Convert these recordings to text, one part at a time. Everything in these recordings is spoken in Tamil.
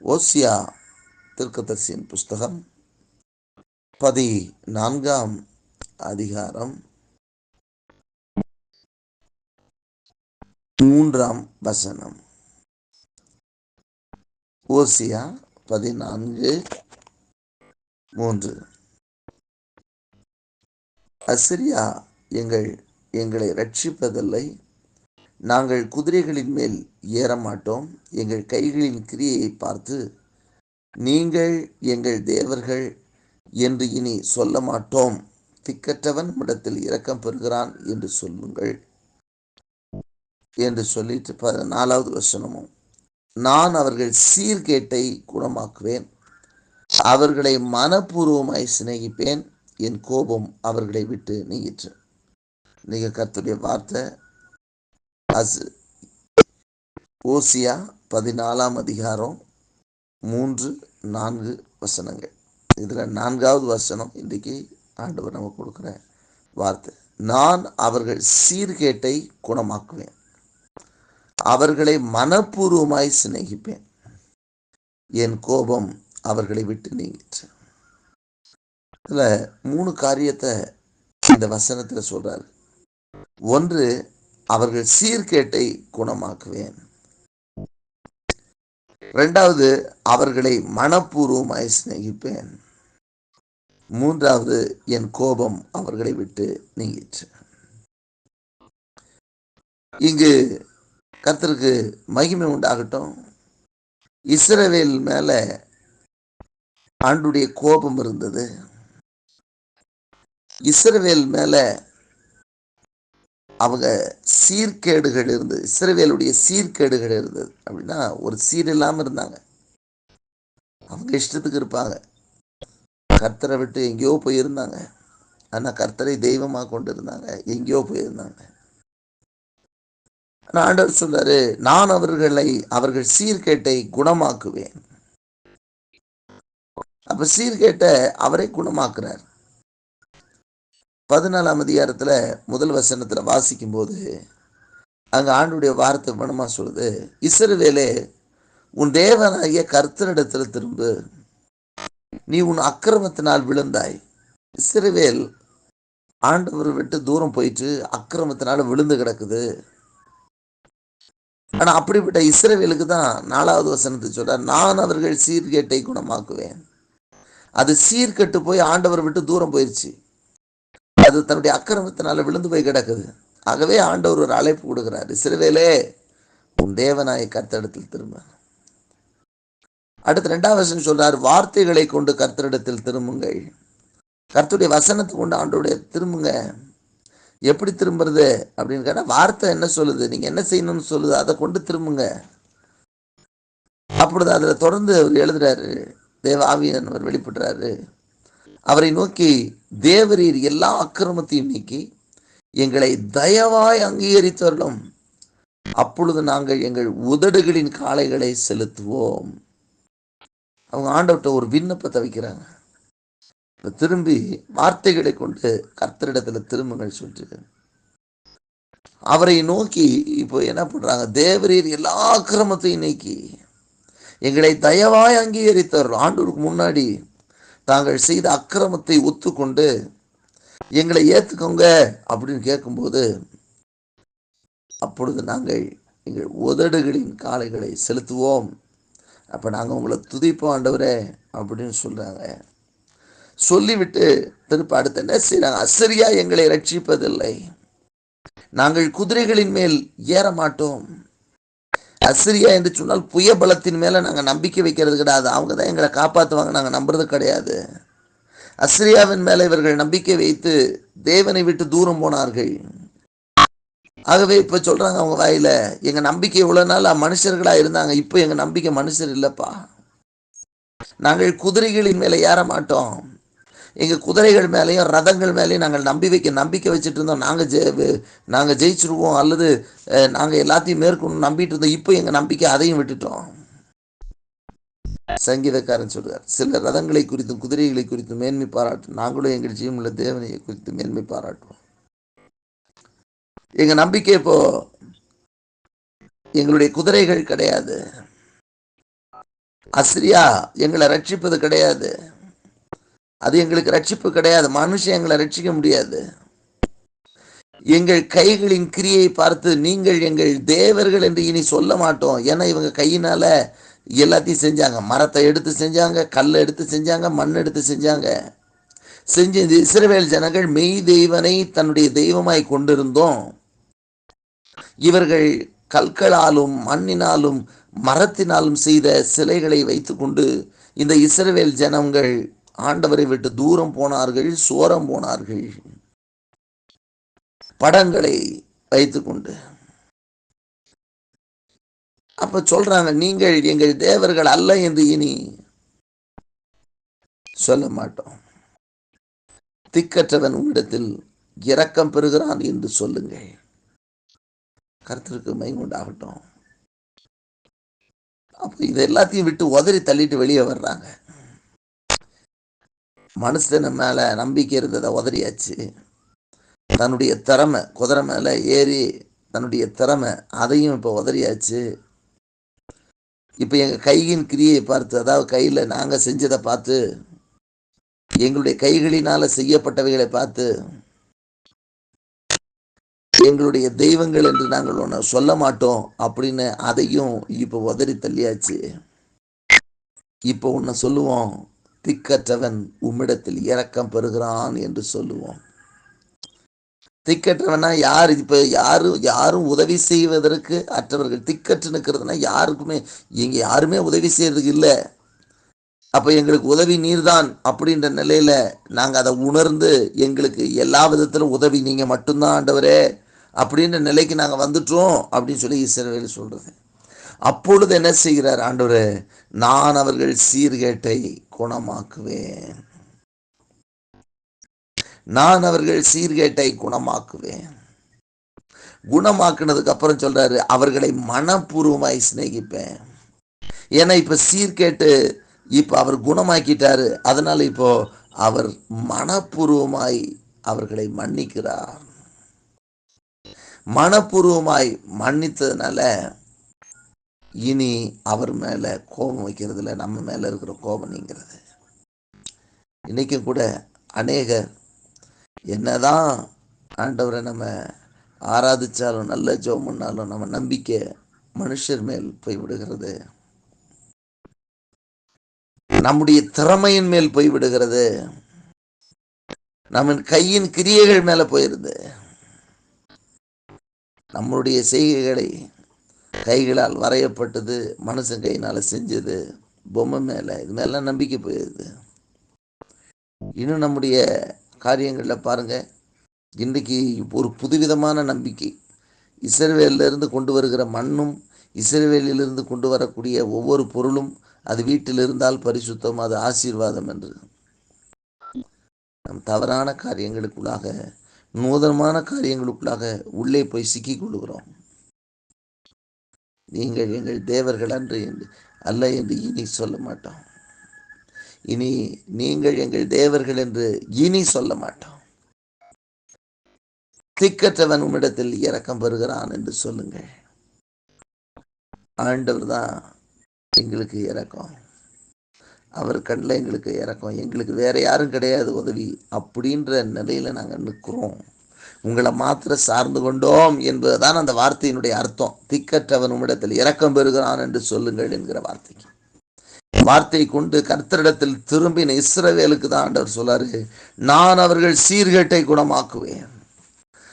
ஓசியா திருக்கதர்சியின் புஸ்தகம் பதி நான்காம் அதிகாரம் மூன்றாம் வசனம். ஓசியா பதினான்கு மூன்று. அசிரியா எங்கள் எங்களை ரட்சிப்பதில்லை நாங்கள் குதிரைகளின் மேல் ஏற மாட்டோம் எங்கள் கைகளின் கிரியையை பார்த்து நீங்கள் எங்கள் தேவர்கள் என்று இனி சொல்ல மாட்டோம் திக்கற்றவன் இடத்தில் இரக்கம் பெறுகிறான் என்று சொல்லுங்கள். என்று சொல்லிட்டு ப நாலாவது வசனமும் நான் அவர்கள் சீர்கேட்டை குணமாக்குவேன். அவர்களை மனப்பூர்வமாய் சிநேகிப்பேன். என் கோபம் அவர்களை விட்டு நீங்கிற்று. நீங்கள் கத்துடைய வார்த்தை அசு ஓசியா பதினாலாம் அதிகாரம் மூன்று நான்கு வசனங்கள். இதில் நான்காவது வசனம் இன்றைக்கு ஆண்டவர் நம்ம கொடுக்குற வார்த்தை. நான் அவர்கள் சீர்கேட்டை குணமாக்குவேன். அவர்களை மனப்பூர்வமாய் சிநேகிப்பேன். என் கோபம் அவர்களை விட்டு நீங்கிற்று. இதில் மூணு காரியத்தை இந்த வசனத்தில் சொல்கிறார் ஒன்று அவர்கள் சீர்கேட்டை குணமாக்குவேன். ரெண்டாவது அவர்களை மனப்பூர்வமாய் சிநேகிப்பேன். மூன்றாவது என் கோபம் அவர்களை விட்டு நீங்கிற்று. இங்கு கர்த்தருக்கு மகிமை உண்டாகட்டும். இஸ்ரவேல் மேல ஆண்டுடைய கோபம் இருந்தது. இஸ்ரவேல் மேல அவங்க சீர்கேடுகள் இருந்தது இஸ்ரவேலுடைய சீர்கேடுகள் இருந்தது அப்படின்னா ஒரு சீர் இல்லாமல் இருந்தாங்க. அவங்க இஷ்டத்துக்கு இருப்பாங்க. கர்த்தரை விட்டு எங்கேயோ போயிருந்தாங்க. ஆனால் கர்த்தரை தெய்வமாக கொண்டு இருந்தாங்க எங்கேயோ போயிருந்தாங்க. ஆண்டவர் சொல்றாரு நான் அவர்களை அவர்கள் சீர்கேட்டை குணமாக்குவேன். அப்ப சீர்கேட்டை அவரை குணமாக்குறார். பதினாலாம் அதிகாரத்தில் முதல் வசனத்தில் வாசிக்கும்போது அங்கே ஆண்டுடைய வார்த்தை மனமா சொல்லுது இஸ்ரவேலே உன் தேவனாகிய கர்த்தரிடத்தில் திரும்பு. நீ உன் அக்கிரமத்தினால் விழுந்தாய். இஸ்ரவேல் ஆண்டவர் விட்டு தூரம் போயிட்டு அக்கிரமத்தினால விழுந்து கிடக்குது. ஆனால் அப்படிப்பட்ட இஸ்ரவேலுக்கு தான் நாலாவது வசனத்தை சொல்கிறார் நான் அவர்கள் சீர்கேட்டை குணமாக்குவேன். அது சீர்கெட்டு போய் ஆண்டவர் விட்டு தூரம் போயிடுச்சு அது தன்னுடைய அக்கிரமத்தினால விழுந்து போய் கிடக்குது. ஆகவே ஆண்டவர் ஒரு அழைப்பு கொடுக்குறாரு. சிறுவேலே உன் தேவனாய கர்த்தரிடத்தில் திரும்ப. அடுத்து ரெண்டாவது வசனம் சொல்றாரு வார்த்தைகளை கொண்டு கர்த்தரிடத்தில் திரும்புங்கள். கர்த்தருடைய வசனத்தை கொண்டு ஆண்டோடைய திரும்புங்க. எப்படி திரும்புறது அப்படின்னு கேட்டால் வார்த்தை என்ன சொல்லுது நீங்க என்ன செய்யணும்னு சொல்லுது அதை கொண்டு திரும்புங்க. அப்பொழுது அதில் தொடர்ந்து அவர் எழுதுறாரு. தேவ ஆவியானவர் வெளிப்படுறாரு. அவரை நோக்கி தேவரீர் எல்லா அக்கிரமத்தையும் நீக்கி எங்களை தயவாய் அங்கீகரித்தவர்களும் அப்பொழுது நாங்கள் எங்கள் உதடுகளின் காளைகளை செலுத்துவோம். அவங்க ஆண்டவர்கிட்ட ஒரு விண்ணப்பத்தை வைக்கிறாங்க. திரும்பி வார்த்தைகளை கொண்டு கர்த்தரிடத்துல திரும்புங்கள் சொல்லிட்டு. அவரை நோக்கி இப்போ என்ன பண்றாங்க? தேவரீர் எல்லா அக்கிரமத்தையும் நீக்கி எங்களை தயவாய் அங்கீகரித்தவர் ஆண்டோருக்கு முன்னாடி தாங்கள் செய்த அக்கிரமத்தை ஒத்துக்கொண்டு எங்களை ஏற்றுக்கோங்க அப்படின்னு கேட்கும்போது அப்பொழுது நாங்கள் எங்கள் உதடுகளின் காளைகளை செலுத்துவோம். அப்போ நாங்கள் உங்களை துதிப்போம் ஆண்டவரே அப்படின்னு சொல்கிறாங்க சொல்லிவிட்டு திருப்ப அடுத்து என்ன செய்கிறாங்க அசரியா எங்களை ரட்சிப்பதில்லை. நாங்கள் குதிரைகளின் மேல் ஏற மாட்டோம் அசிரியா என்று சொன்னால் புய பலத்தின் மேலே நாங்கள் நம்பிக்கை வைக்கிறது கிடையாது. அவங்க தான் எங்களை காப்பாற்றுவாங்க நாங்கள் நம்புறது கிடையாது. அசிரியாவின் மேலே இவர்கள் நம்பிக்கை வைத்து தேவனை விட்டு தூரம் போனார்கள். ஆகவே இப்போ சொல்கிறாங்க அவங்க வாயில எங்கள் நம்பிக்கை இவ்வளோ நாள் மனுஷர்களாக இருந்தாங்க இப்போ எங்கள் நம்பிக்கை மனுஷர் இல்லைப்பா. நாங்கள் குதிரைகளின் மேலே ஏற மாட்டோம். எங்கள் குதிரைகள் மேலேயும் ரதங்கள் மேலேயும் நாங்கள் நம்பி வைக்க நம்பிக்கை வச்சுட்டு இருந்தோம். நாங்கள் ஜெ நாங்கள் ஜெயிச்சிருவோம் அல்லது நாங்கள் எல்லாத்தையும் மேற்கொண்டு நம்பிட்டு இருந்தோம். இப்போ எங்கள் நம்பிக்கை அதையும் விட்டுட்டோம். சங்கீதக்காரன் சொல்றார் சில ரதங்களை குறித்தும் குதிரைகளை குறித்தும் மேன்மை பாராட்டும். நாங்களும் எங்கள் ஜீவனுள்ள தேவனையை குறித்து மேன்மை பாராட்டுவோம். எங்கள் நம்பிக்கை இப்போ எங்களுடைய குதிரைகள் கிடையாது. அசிரியா எங்களை ரட்சிப்பது கிடையாது. அது எங்களுக்கு ரட்சிப்பு கிடையாது. மனுஷன் எங்களை ரட்சிக்க முடியாது. எங்கள் கைகளின் கிரியை பார்த்து நீங்கள் எங்கள் தேவர்கள் என்று இனி சொல்ல மாட்டோம். ஏன்னா இவங்க கையினால எல்லாத்தையும் செஞ்சாங்க. மரத்தை எடுத்து செஞ்சாங்க கல்லை எடுத்து செஞ்சாங்க மண் எடுத்து செஞ்சாங்க. செஞ்சு இந்த இஸ்ரவேல் ஜனங்கள் மெய் தெய்வனை தன்னுடைய தெய்வமாய் கொண்டிருந்தோம். இவர்கள் கற்களாலும் மண்ணினாலும் மரத்தினாலும் செய்த சிலைகளை வைத்துக்கொண்டு இந்த இஸ்ரவேல் ஜனங்கள் ஆண்டவரை விட்டு தூரம் போனார்கள் சோரம் போனார்கள். படங்களை வைத்துக்கொண்டு. அப்ப சொல்றாங்க நீங்கள் எங்கள் தேவர்கள் அல்ல என்று இனி சொல்ல மாட்டோம். திக்கற்றவன் உங்களிடத்தில் இரக்கம் பெறுகிறான் என்று சொல்லுங்கள். கருத்திற்கு மைங்குண்டாகட்டும் அப்போ இது எல்லாத்தையும் விட்டு உதறி தள்ளிட்டு வெளியே வர்றாங்க. மனுஷன் மேல நம்பிக்கை இருந்ததை உதறியாச்சு. தன்னுடைய திறமை குதிரை மேல ஏறி தன்னுடைய திறமை அதையும் இப்போ உதறியாச்சு. இப்போ எங்கள் கையின் கிரியை பார்த்து அதாவது கையில் நாங்கள் செஞ்சதை பார்த்து எங்களுடைய கைகளினால் செய்யப்பட்டவைகளை பார்த்து எங்களுடைய தெய்வங்கள் என்று நாங்கள் ஒன்று சொல்ல மாட்டோம் அப்படின்னு அதையும் இப்போ உதறி தள்ளியாச்சு. இப்போ ஒன்று சொல்லுவோம் திக்கற்றவன் உம்மிடத்தில் இரக்கம் பெறுகிறான் என்று சொல்லுவோம். திக்கற்றவனா யார்? இப்போ யாரும் யாரும் உதவி செய்வதற்கு அற்றவர்கள் திக்கற்று நிற்கிறதுனா யாருக்குமே இங்கே யாருமே உதவி செய்யறதுக்கு இல்லை. அப்போ எங்களுக்கு உதவி நீர்தான் அப்படின்ற நிலையில நாங்கள் அதை உணர்ந்து எங்களுக்கு எல்லா விதத்திலும் உதவி நீங்கள் மட்டும்தான் ஆண்டவரே அப்படின்ற நிலைக்கு நாங்கள் வந்துட்டோம் அப்படின்னு சொல்லி இஸ்ரவேல் சொல்றது. அப்பொழுது என்ன செய்கிறார் ஆண்டவரே? நான் அவர்கள் சீர்கேட்டை குணமாக்குவேன். நான் அவர்கள் சீர்கேட்டை குணமாக்குவேன். குணமாக்குனதுக்கு அப்புறம் சொல்றாரு அவர்களை மனப்பூர்வமாய் சிநேகிப்பேன். ஏன்னா இப்ப சீர்கேட்டு இப்ப அவர் குணமாக்கிட்டாரு அதனால இப்போ அவர் மனப்பூர்வமாய் அவர்களை மன்னிக்கிறார். மனப்பூர்வமாய் மன்னித்ததுனால இனி அவர் மேலே கோபம் வைக்கிறதுல நம்ம மேலே இருக்கிற கோபம் நீங்கிறது. கூட அநேகர் என்னதான் ஆண்டவரை நம்ம ஆராதிச்சாலும் நல்ல ஜெபம் பண்ணாலும் நம்ம நம்பிக்கை மனுஷர் மேல் போய் விடுகிறது. நம்முடைய திறமையின் மேல் போய் விடுகிறது. நம்ம கையின் கிரியைகள் மேலே போயிருது நம்மளுடைய செய்கைகளை கைகளால் வரையப்பட்டது மனுஷன் கையினால் செஞ்சது பொம்மை மேலே. இது மேலாம் நம்பிக்கை போயிடுது இன்னும் நம்முடைய காரியங்களில் பாருங்க. இன்றைக்கு ஒரு புதுவிதமான நம்பிக்கை. இஸ்ரவேலிருந்து கொண்டு வருகிற மண்ணும் இசைவேலியிலிருந்து கொண்டு வரக்கூடிய ஒவ்வொரு பொருளும் அது வீட்டில் இருந்தால் பரிசுத்தம் அது ஆசீர்வாதம் என்று. நம் தவறான காரியங்களுக்குள்ளாக நூதனமான காரியங்களுக்குள்ளாக உள்ளே போய் சிக்கிக் கொள்கிறோம் நீங்கள் எங்கள் தேவர்கள் அன்று என்று அல்ல என்று இனி சொல்ல மாட்டோம். இனி நீங்கள் எங்கள் தேவர்கள் என்று இனி சொல்ல மாட்டோம். திக்கற்றவன் உம்மிடத்தில் இரக்கம் பெறுகிறான் என்று சொல்லுங்கள். ஆண்டவர் தான் எங்களுக்கு இறக்கம் அவர் கண்ணில் எங்களுக்கு இறக்கம் எங்களுக்கு வேற யாரும் கிடையாது உதவி. அப்படின்ற நிலையில நாங்கள் நிற்கிறோம். உங்களை மாத்திர சார்ந்து கொண்டோம் என்பதுதான் அந்த வார்த்தையினுடைய அர்த்தம். திக்கற்றவன் உம்மிடத்தில் இரக்கம் பெறுகிறான் என்று சொல்லுங்கள் என்கிற வார்த்தைக்கு. வார்த்தை கொண்டு கர்த்தரிடத்தில் திரும்பின இஸ்ரவேலுக்கு தான் ஆண்டவர் சொல்லாரு நான் அவர்கள் சீர்கேட்டை குணமாக்குவேன்.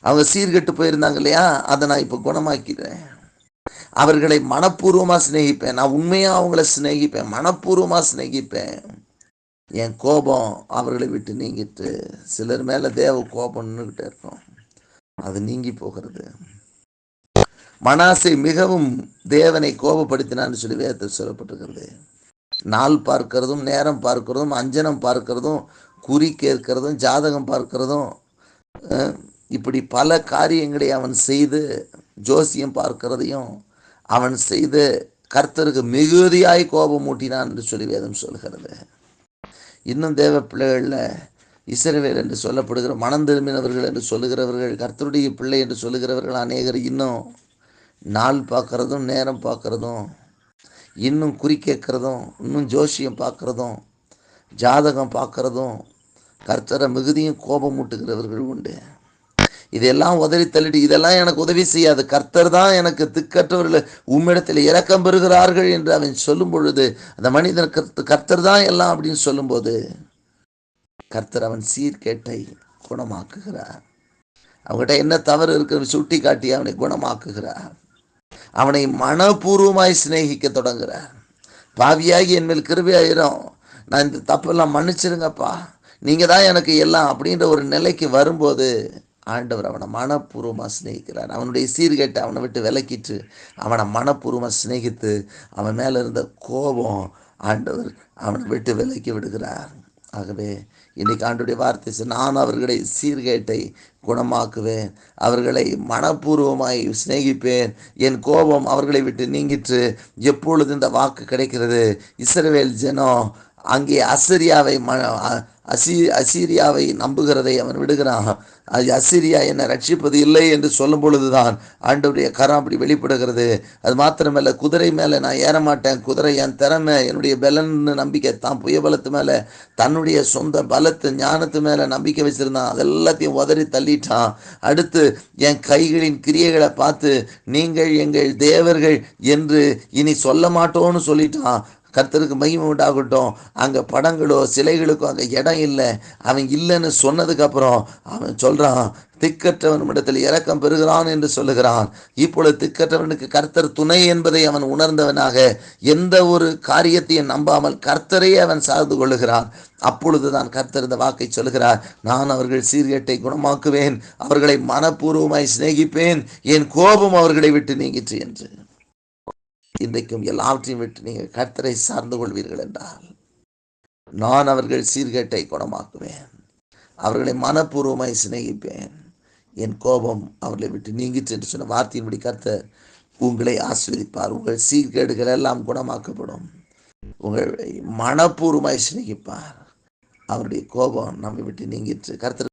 அவங்க சீர்கெட்டு போயிருந்தாங்க இல்லையா? அதை நான் இப்போ குணமாக்கிறேன் அவர்களை மனப்பூர்வமா சிநேகிப்பேன். நான் உண்மையா அவங்கள சிநேகிப்பேன். மனப்பூர்வமா சிநேகிப்பேன். என் கோபம் அவர்களை விட்டு நீங்கிட்டு சிலர் மேலே தேவ கோபம் நின்றுகிட்டே இருக்கும். அது நீங்கி போகிறது. மனாசை மிகவும் தேவனை கோபப்படுத்தினான்னு சொல்லி வேதத்தில் சொல்லப்பட்டிருக்கிறது. நாள் பார்க்கிறதும் நேரம் பார்க்கிறதும் அஞ்சனம் பார்க்கிறதும் குறி கேட்கிறதும் ஜாதகம் பார்க்கிறதும் இப்படி பல காரியங்களை அவன் செய்து ஜோசியம் பார்க்கிறதையும் அவன் செய்து கர்த்தருக்கு மிகுதியாய் கோபம் மூட்டினான் என்று சொல்லி வேதம் சொல்கிறது. இன்னும் தேவ பிள்ளைகளில் இசைவேல் என்று சொல்லப்படுகிற மனம் திரும்பினவர்கள் என்று சொல்லுகிறவர்கள் கர்த்தருடைய பிள்ளை என்று சொல்லுகிறவர்கள் அநேகர் இன்னும் நாள் பார்க்குறதும் நேரம் பார்க்குறதும் இன்னும் குறி கேட்குறதும் இன்னும் ஜோசியம் பார்க்குறதும் ஜாதகம் பார்க்குறதும் கர்த்தரை மிகுதியும் கோபம் மூட்டுகிறவர்கள் உண்டு. இதெல்லாம் உதறி தள்ளிட்டு இதெல்லாம் எனக்கு உதவி செய்யாது. கர்த்தர் தான் எனக்கு திக்கற்றவர்கள். உம்மிடத்தில் இறக்கம் பெறுகிறார்கள் என்று அவன் சொல்லும் பொழுது அந்த மனிதன் கர்த்த கர்த்தர் தான் எல்லாம் அப்படின்னு சொல்லும்போது கர்த்தர் அவன் சீர்கேட்டை குணமாக்குகிறார். அவங்ககிட்ட என்ன தவறு இருக்கிறது சுட்டி காட்டி அவனை குணமாக்குகிறார். அவனை மனப்பூர்வமாய் சிநேகிக்க தொடங்குகிறார். பாவியாகி என் மேல் கிருபையாயிரும் நான் இந்த தப்பெல்லாம் மன்னிச்சிருங்கப்பா. நீங்கள் தான் எனக்கு எல்லாம் அப்படின்ற ஒரு நிலைக்கு வரும்போது ஆண்டவர் அவனை மனப்பூர்வமாக சிநேகிக்கிறார். அவனுடைய சீர்கேட்டை அவனை விட்டு விலக்கிட்டு அவனை மனப்பூர்வமாக சிநேகித்து அவன் மேலே இருந்த கோபம் ஆண்டவர் அவனை விட்டு விலக்கி விடுகிறார். ஆகவே இன்னைக்கு ஆண்டுடைய வார்த்தை நான் அவர்களை சீர்கேட்டை குணமாக்குவேன். அவர்களை மனப்பூர்வமாய் சிநேகிப்பேன். என் கோபம் அவர்களை விட்டு நீங்கிற்று. எப்பொழுது இந்த வாக்கு கிடைக்கிறது? இஸ்ரவேல் ஜனம் அங்கே அசரியாவை ம அசி அசீரியாவை நம்புகிறதை அவன் விடுகிறான். அது அசீரியா என்னை ரட்சிப்பது இல்லை என்று சொல்லும் பொழுதுதான் ஆண்டவருடைய கரம் அப்படி வெளிப்படுகிறது. அது மாத்திரமல்ல குதிரை மேலே நான் ஏற மாட்டேன் குதிரை என் திறமை என்னுடைய பலன்னு நம்பிக்கை தான் புய பலத்து மேலே தன்னுடைய சொந்த பலத்து ஞானத்து மேலே நம்பிக்கை வச்சிருந்தான். அதெல்லாத்தையும் உதறி தள்ளிட்டான். அடுத்து என் கைகளின் கிரியைகளை பார்த்து நீங்கள் எங்கள் தேவர்கள் என்று இனி சொல்ல மாட்டோன்னு சொல்லிட்டான். கர்த்தருக்கு மகிமை உண்டாகட்டும். அங்கே படங்களோ சிலைகளுக்கோ அங்கே இடம் இல்லை. அவன் இல்லைன்னு சொன்னதுக்கப்புறம் அவன் சொல்கிறான் திக்கற்றவன் இடத்தில் இறக்கம் பெறுகிறான் என்று சொல்லுகிறான். இப்பொழுது திக்கற்றவனுக்கு கர்த்தர் துணை என்பதை அவன் உணர்ந்தவனாக எந்த ஒரு காரியத்தையும் நம்பாமல் கர்த்தரையே அவன் சார்ந்து கொள்ளுகிறான். அப்பொழுதுதான் கர்த்தர் இந்த வாக்கை சொல்கிறார் நான் அவர்கள் சீர்கேட்டை குணமாக்குவேன். அவர்களை மனப்பூர்வமாய் சிநேகிப்பேன். என் கோபம் அவர்களை விட்டு நீங்கிற்று என்று. இன்றைக்கும் எல்லாவற்றையும் விட்டு நீங்கள் கர்த்தரை சார்ந்து கொள்வீர்கள் என்றால் நான் அவர்கள் சீர்கேட்டை குணமாக்குவேன். அவர்களை மனப்பூர்வமாய் சிநேகிப்பேன். என் கோபம் அவர்களை விட்டு நீங்கிற்று என்று சொன்ன வார்த்தையின்படி கர்த்தர் உங்களை ஆஸ்வதிப்பார் உங்கள் சீர்கேடுகள் எல்லாம் குணமாக்கப்படும். உங்களை மனப்பூர்வமாய் சிநேகிப்பார். அவருடைய கோபம் நம்மை விட்டு நீங்கிற்று. கர்த்தர்